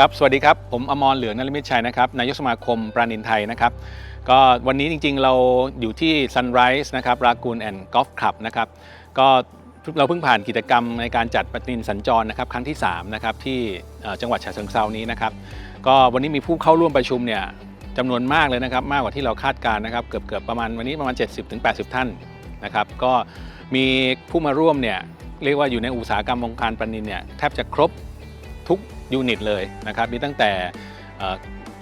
ครับ สวัสดีครับ ผมอมรเหลืองนรมิตชัยนะครับ นายกสมาคมปราณินไทยนะครับ ก็วันนี้จริงๆเราอยู่ที่ Sunrise นะครับรากูนแอนด์กอล์ฟคลับนะครับ ก็เราเพิ่งผ่านกิจกรรมในการจัดปฏินินสัญจรนะครับ ครั้งที่3นะครับที่จังหวัดฉะเชิงเซานี้นะครับ ก็วันนี้มีผู้เข้าร่วมประชุมเนี่ยจำนวนมากเลยนะครับ มากกว่าที่เราคาดการณ์นะครับ เกือบเกือบประมาณวันนี้ประมาณ 70-80 ท่านนะครับ ก็มีผู้มาร่วมเนี่ยเรียกว่าอยู่ในอุตสาหกรรมวงการปฏินินเนี่ยแทบจะครบ ทุกยูนิตเลยนะครับมีตั้งแต่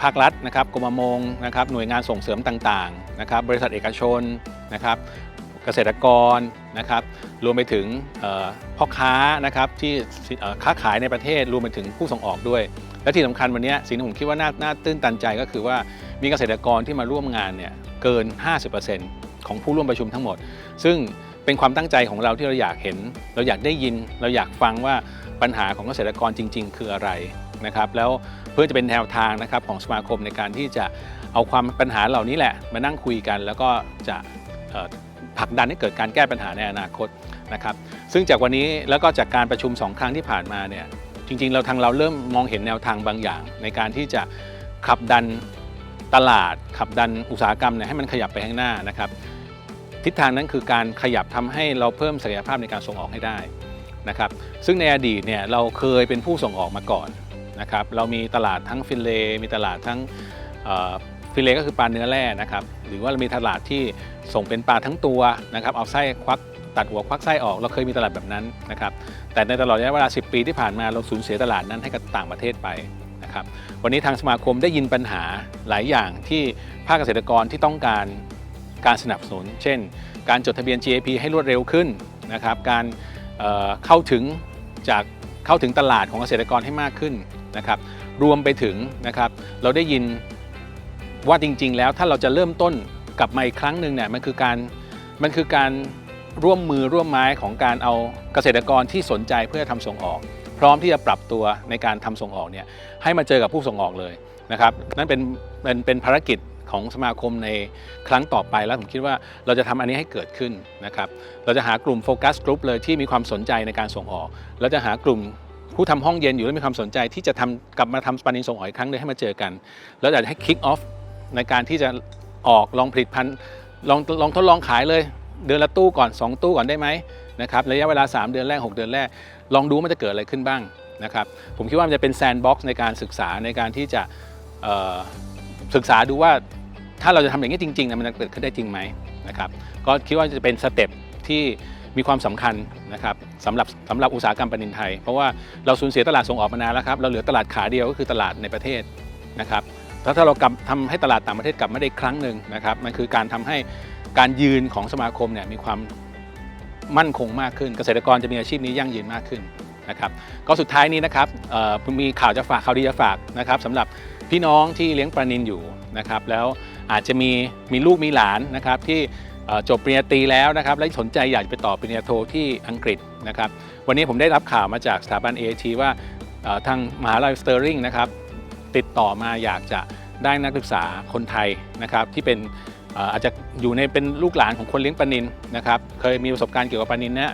ภาครัฐนะครับกรมประมงนะครับหน่วยงานส่งเสริมต่างๆนะครับบริษัทเอกชนนะครับเกษตรกรนะครับรวมไปถึงพ่อค้านะครับที่ค้าขายในประเทศรวมไปถึงผู้ส่งออกด้วย และที่สำคัญวันนี้สิ่งที่ผมคิดว่าน่าน่าตื้นตันใจก็คือว่ามีเกษตรกรที่มาร่วมงานเนี่ยเกิน 50% ของผู้ร่วมประชุมทั้งหมด ซึ่งเป็นความตั้งใจของเราที่เราอยากเห็น เราอยากได้ยิน เราอยากฟังว่าปัญหาของเกษตรกรจริง ๆ คืออะไรนะครับ แล้วเพื่อจะเป็นแนวทางนะครับของสมาคมในการที่จะเอาความปัญหาเหล่านี้แหละ มานั่งคุยกัน แล้วก็จะผลักดันให้เกิดการแก้ปัญหาในอนาคตนะครับซึ่งจากวันนี้แล้วก็จากการประชุม 2 ครั้งที่ผ่านมาเนี่ยจริง ๆ เราทางเราเริ่มมองเห็นแนวทางบางอย่าง ในการที่จะขับดันตลาด ขับดันอุตสาหกรรมเนี่ยให้มันขยับไปข้างหน้านะครับ ทิศทางนั้นคือการขยับทำให้เราเพิ่มศักยภาพในการส่งออกให้ได้นะครับซึ่งในอดีตเนี่ยเราเคยเป็นผู้ส่งออกมาก่อนนะครับเรามีตลาดทั้งฟิลเลมีตลาดทั้งฟิเลก็คือปลาเนื้อแร่นะครับหรือว่าเรามีตลาดที่ส่งเป็นปลาทั้งตัวนะครับเอาไส้ควักตัดหัวควักไส้ออกเราเคยมีตลาดแบบนั้นนะครับแต่ในตลอดระยะเวลา 10 ปีที่ผ่านมาเราสูญเสียตลาดนั้นให้กับต่างประเทศไปนะครับวันนี้ทางสมาคมได้ยินปัญหาหลายอย่างที่ภาคเกษตรกรที่ต้องการ การสนับสนุน เช่น การจดทะเบียน GAP ให้รวดเร็วขึ้นนะครับการเเข้าถึงจากเข้าถึงตลาดของเกษตรกรให้มากขึ้นนะครับรวมไปถึงนะครับเราได้ยินว่าจริง ๆ แล้วถ้าเราจะเริ่มต้นกลับมาอีกครั้งหนึ่งเนี่ยมันคือการมันคือการร่วมมือร่วมไม้ของการเอาเกษตรกรที่สนใจเพื่อทำส่งออก พร้อมที่จะปรับตัวในการทำส่งออกเนี่ยให้มาเจอกับผู้ส่งออกเลย นะครับนั่นเป็นเป็นเป็นภารกิจของสมาคมในครั้งต่อไปแล้วผมคิดว่าเราจะทำอันนี้ให้เกิดขึ้นนะครับเราจะหากลุ่มโฟกัสกลุ่มเลยที่มีความสนใจในการส่งออกเราจะหากลุ่มผู้ทำห้องเย็นอยู่และมีความสนใจที่จะทำกลับมาทำสปานินส่งออกอีกครั้งหนึงให้มาเจอกัน แล้วอยากจะให้คิกออฟในการที่จะออกลองผลิตภัณฑ์ลองลองทดลองขายเลย เดือนละตู้ก่อน 2 ตู้ก่อนได้ไหมนะครับระยะเวลา 3 เดือนแรก 6 เดือนแรก ลองดูมันจะเกิดอะไรขึ้นบ้างนะครับผมคิดว่ามันจะเป็นแซนด์บ็อกซ์ในการศึกษาในการที่จะ ศึกษาดูว่าถ้าเราจะทำอย่างนี้จริงๆนะมันจะเกิดขึ้นได้จริงไหมนะครับก็คิดว่าจะเป็นสเต็ปที่มีความสำคัญนะครับสำหรับสำหรับอุตสาหกรรมปนินไทย เพราะว่าเราสูญเสียตลาดส่งออกมานานแล้วครับเราเหลือตลาดขาเดียวก็คือตลาดในประเทศนะครับถ้าเรากลับทำให้ตลาดต่างประเทศกลับมาได้ครั้งหนึ่งนะครับมันคือการทำให้การยืนของสมาคมเนี่ยมีความมั่นคงมากขึ้น เกษตรกรจะมีอาชีพนี้ยั่งยืนมากขึ้นนะครับก็สุดท้ายนี้นะครับมีข่าวจะฝากข่าวดีจะฝากนะครับสำหรับ พี่น้องที่เลี้ยงปลานินอยู่นะครับแล้วอาจจะมีมีลูกมีหลานนะครับที่จบปริญญาตรีแล้วนะครับและสนใจอยากจะไปต่อปริญญาโทที่อังกฤษนะครับวันนี้ผมได้รับข่าวมาจากสถาบัน AIT ว่าทางมหาลัยสเตอร์ริงนะครับติดต่อมาอยากจะได้นักศึกษาคนไทยนะครับที่เป็นอาจจะอยู่ในเป็นลูกหลานของคนเลี้ยงปลานินนะครับเคยมีประสบการณ์เกี่ยวกับปลานินเนี่ย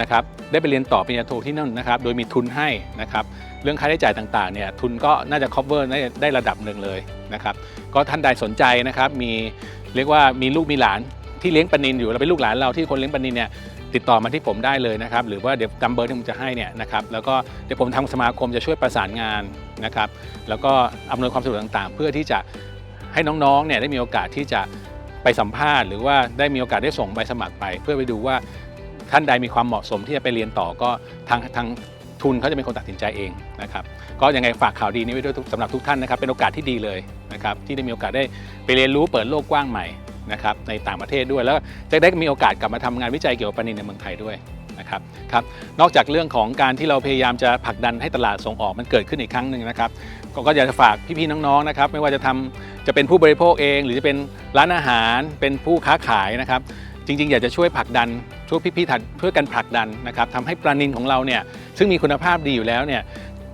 นะครับได้ไปเรียนต่อปริญญาโทที่นั่นนะครับโดยมีทุนให้นะครับเรื่องค่าใช้จ่ายต่างๆเนี่ยทุนก็น่าจะ cover ได้ได้ระดับหนึ่งเลยนะครับก็ท่านใดสนใจนะครับมีเรียกว่ามีลูกมีหลานที่เลี้ยงปนินอยู่แล้วเป็นลูกหลานเราที่คนเลี้ยงปนินเนี่ยติดต่อมาที่ผมได้เลยนะครับหรือว่าเดี๋ยวจำเบอร์ที่ผมจะให้เนี่ยนะครับแล้วก็เดี๋ยวผมทางสมาคมจะช่วยประสานงานนะครับแล้วก็อำนวยความสะดวกต่างๆ เพื่อที่จะให้น้องๆเนี่ยได้มีโอกาสที่จะไปสัมภาษณ์ หรือว่าได้มีโอกาสได้ส่งใบสมัครไป เพื่อไปดูว่า ท่านใดมีความเหมาะสมที่จะไปเรียนต่อก็ทางทางทุนเขาจะเป็นคนตัดสินใจเองนะครับก็ยังไงฝากข่าวดีนี้ไว้ด้วยสำหรับทุกท่านนะครับเป็นโอกาสที่ดีเลยนะครับที่ได้มีโอกาสได้ไปเรียนรู้เปิดโลกกว้างใหม่นะครับในต่างประเทศด้วยแล้วจะได้มีโอกาสกลับมาทำงานวิจัยเกี่ยวกับปลานิลในเมืองไทยด้วยนะครับครับนอกจากเรื่องของการที่เราพยายามจะผลักดันให้ตลาดส่งออกมันเกิดขึ้นอีกครั้งหนึ่งนะครับก็อยากจะฝากพี่ๆน้องๆนะครับไม่ว่าจะทำจะเป็นผู้บริโภคเอง หรือจะเป็นร้านอาหารเป็นผู้ค้าขายนะครับ จริง ๆ อยากจะช่วยผลักดัน วยพี่ๆถัดช่วยกันผลักดันนะครับทำให้ปลานิลของเราเนี่ยซึ่งมีคุณภาพดีอยู่แล้วเนี่ย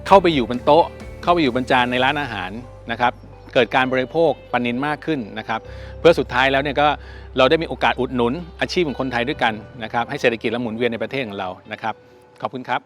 เข้าไปอยู่บนโต๊ะ เข้าไปอยู่บนจานในร้านอาหารนะครับเกิดการบริโภคปลานิลมากขึ้นนะครับเพื่อสุดท้ายแล้วเนี่ยก็เราได้มีโอกาสอุดหนุนอาชีพของคนไทยด้วยกันนะครับให้เศรษฐกิจและหมุนเวียนในประเทศของเรานะครับ ขอบคุณครับ